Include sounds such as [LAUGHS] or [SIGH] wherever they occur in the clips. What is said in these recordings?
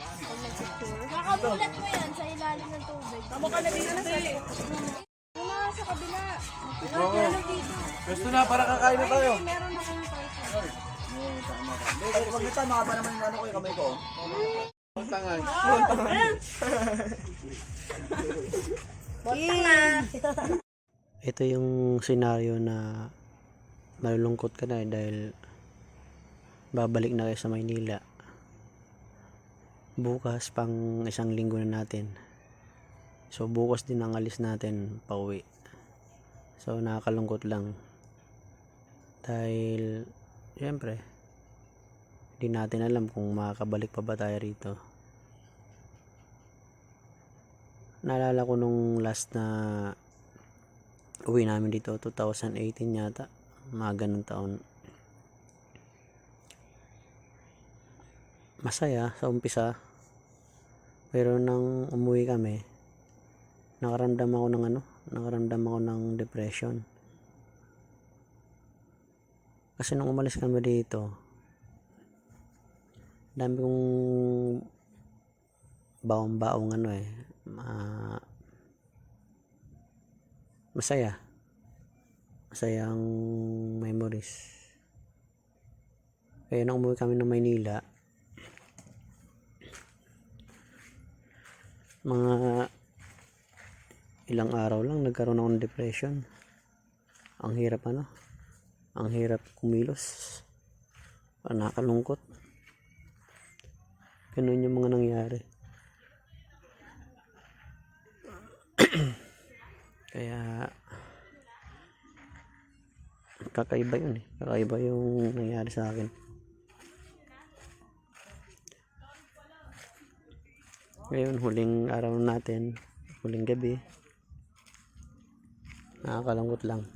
Pag nag-picture. Makabulat mo yan sa ilalim ng tubig. Tama ka na din na mga sa kabila. Oo. Dito. Gusto na, para kakain na tayo. Ay, meron na kayong person. Ay, pag nita, makaba naman yung ano ko, yung kamay ko. Tangan. [LAUGHS] ito yung senaryo na malulungkot ka na eh, dahil babalik na kayo sa Maynila bukas pang isang linggo na natin. So bukas din ang alis natin pauwi so nakakalungkot lang. Dahil syempre hindi natin alam kung makakabalik pa ba tayo rito. Naalala ko nung last na uwi namin dito 2018 yata. Mga ganun taon. Masaya sa umpisa pero nang umuwi kami. Nakaramdam ako ng ano nakaramdam ako ng depression. Kasi nung umalis kami dito dami kong baong-baong ano eh ma- masaya. Masayang memories. Kaya nung umuwi kami ng Maynila mga ilang araw lang nagkaroon ako ng depression. Ang hirap ano? Ang hirap kumilos. Nakakalungkot. Ganun yung mga nangyari. [CLEARS THROAT] Kaya kakaiba yun eh. Kakaiba yung nangyari sa akin ngayon huling araw natin. Huling gabi. Nakakalungkot lang.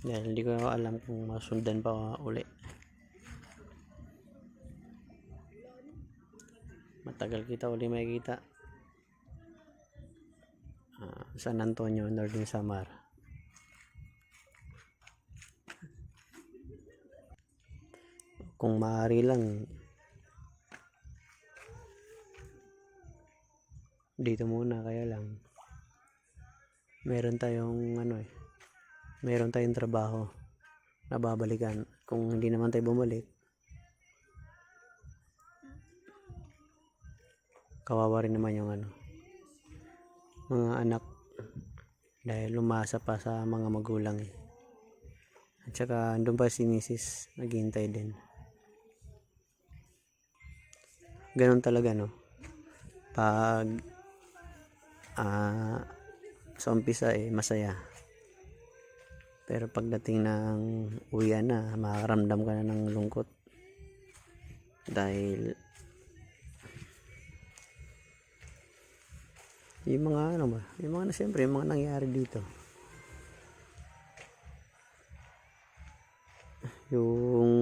Dahil hindi ko alam kung masundan pa uli. Matagal kita uli makikita. Ah, San Antonio Northern Samar. Kung maaari lang dito muna kaya lang. Meron tayong ano eh meron tayong trabaho na babalikan. Kung hindi naman tayo bumalik kawawa rin naman yung ano mga anak. Dahil lumasa pa sa mga magulang eh. At saka andun pa si misis naghihintay din. Ganun talaga no? Pag ah sa umpisa eh masaya. Pero pagdating ng uwian na makakaramdam ka na ng lungkot. Dahil yung mga ano ba yung mga na siyempre yung mga nangyari dito. Yung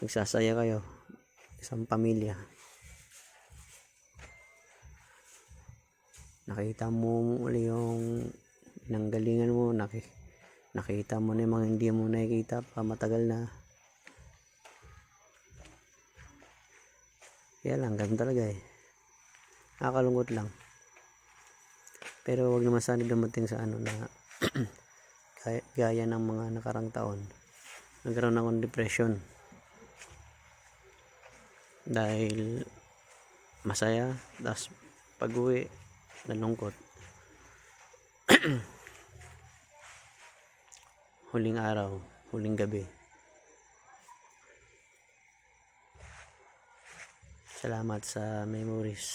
nagsasaya kayo isang pamilya nakita mo muli yung nanggalingan mo naki, nakita mo na yung mga hindi mo nakikita pa matagal na. Kaya lang ganun talaga eh. Nakakalungkot lang. Pero wag naman sana dumating sa ano na [CLEARS THROAT] gaya, gaya ng mga nakarang taon. Nagkaroon ako ng depression. Dahil masaya tapos pag uwi nalungkot. [CLEARS THROAT] Huling araw huling gabi. Salamat sa memories.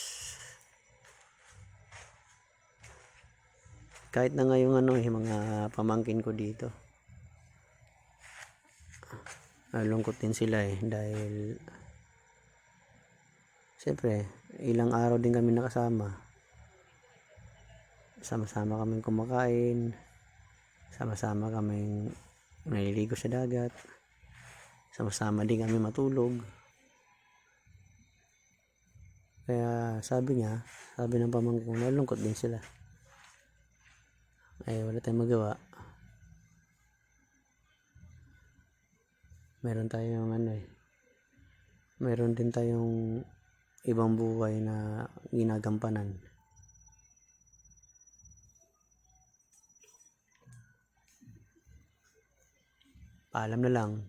Kahit na ngayong ano eh mga pamangkin ko dito. Nalungkot din sila eh dahil siyempre ilang araw din kami nakasama sama-sama kaming kumakain. Sama-sama kaming naliligo sa dagat. Sama-sama din kami matulog. Kaya sabi niya sabi ng pamangkin ko nalungkot din sila. Ay wala tayong magawa. Meron tayong ano eh. Mayroon din tayong ibang buhay na ginagampanan. Paalam na lang.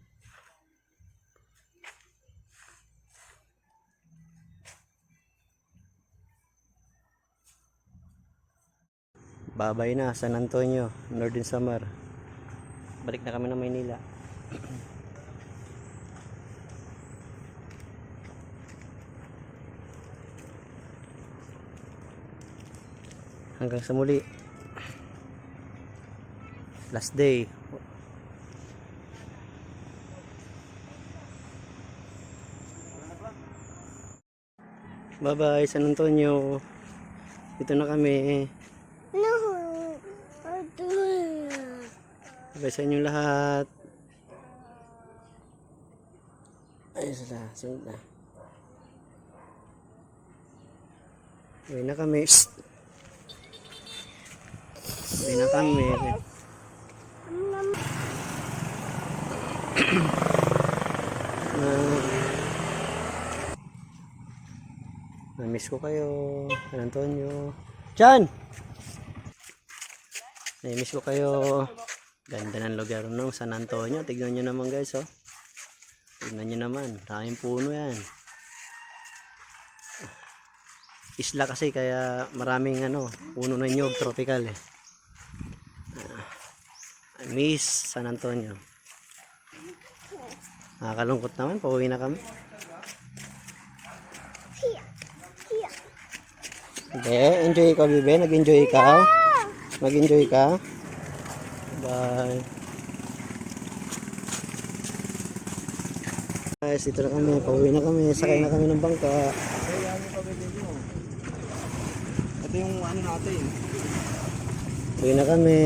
Babay na, San Antonio, Northern Samar. Balik na kami ng Maynila. [CLEARS THROAT] Hanggang sa muli. Last day. Bye bye San Antonio. Dito na kami. No. Bye sa inyong lahat. Ayun sila. Sunod na. Uwi na kami. Uwi na kami. [CLEARS THROAT] Na- Na-miss ko kayo. San Antonio. Chan! Na-miss ko kayo. Ganda ng lugar ng San Antonio. Tignan nyo naman guys, oh. Tignan nyo naman. Maraming puno yan. Isla kasi kaya maraming ano, puno ng nyog, tropical eh. I miss San Antonio. Nakakalungkot naman, pauwi na kami. Hindi, enjoy ka, Bibe. Nag-enjoy ka. Mag-enjoy ka. Bye. Guys, dito na kami. Pauwi na kami. Sakay na kami ng bangka. Ito yung ano natin. Uwi na kami.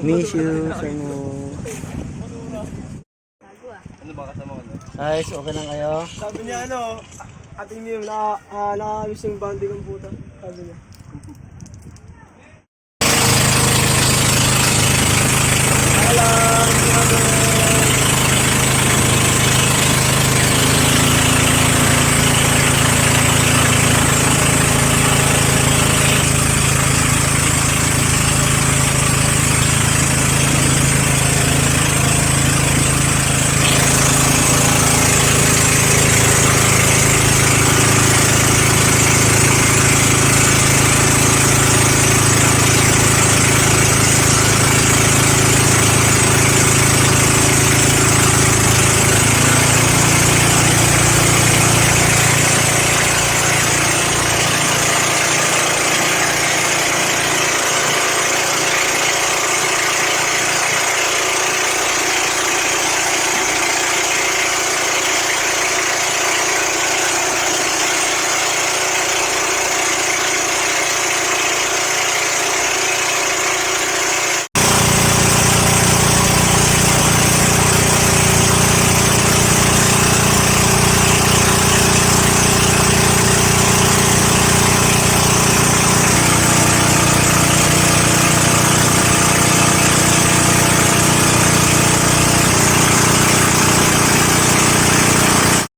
Miss you. Sana. Ano ba kasama ko? Guys, okay lang kayo? Sabi niya ano, ating niyo na uh, nakamiss yung banding ng puta. Sabi niya.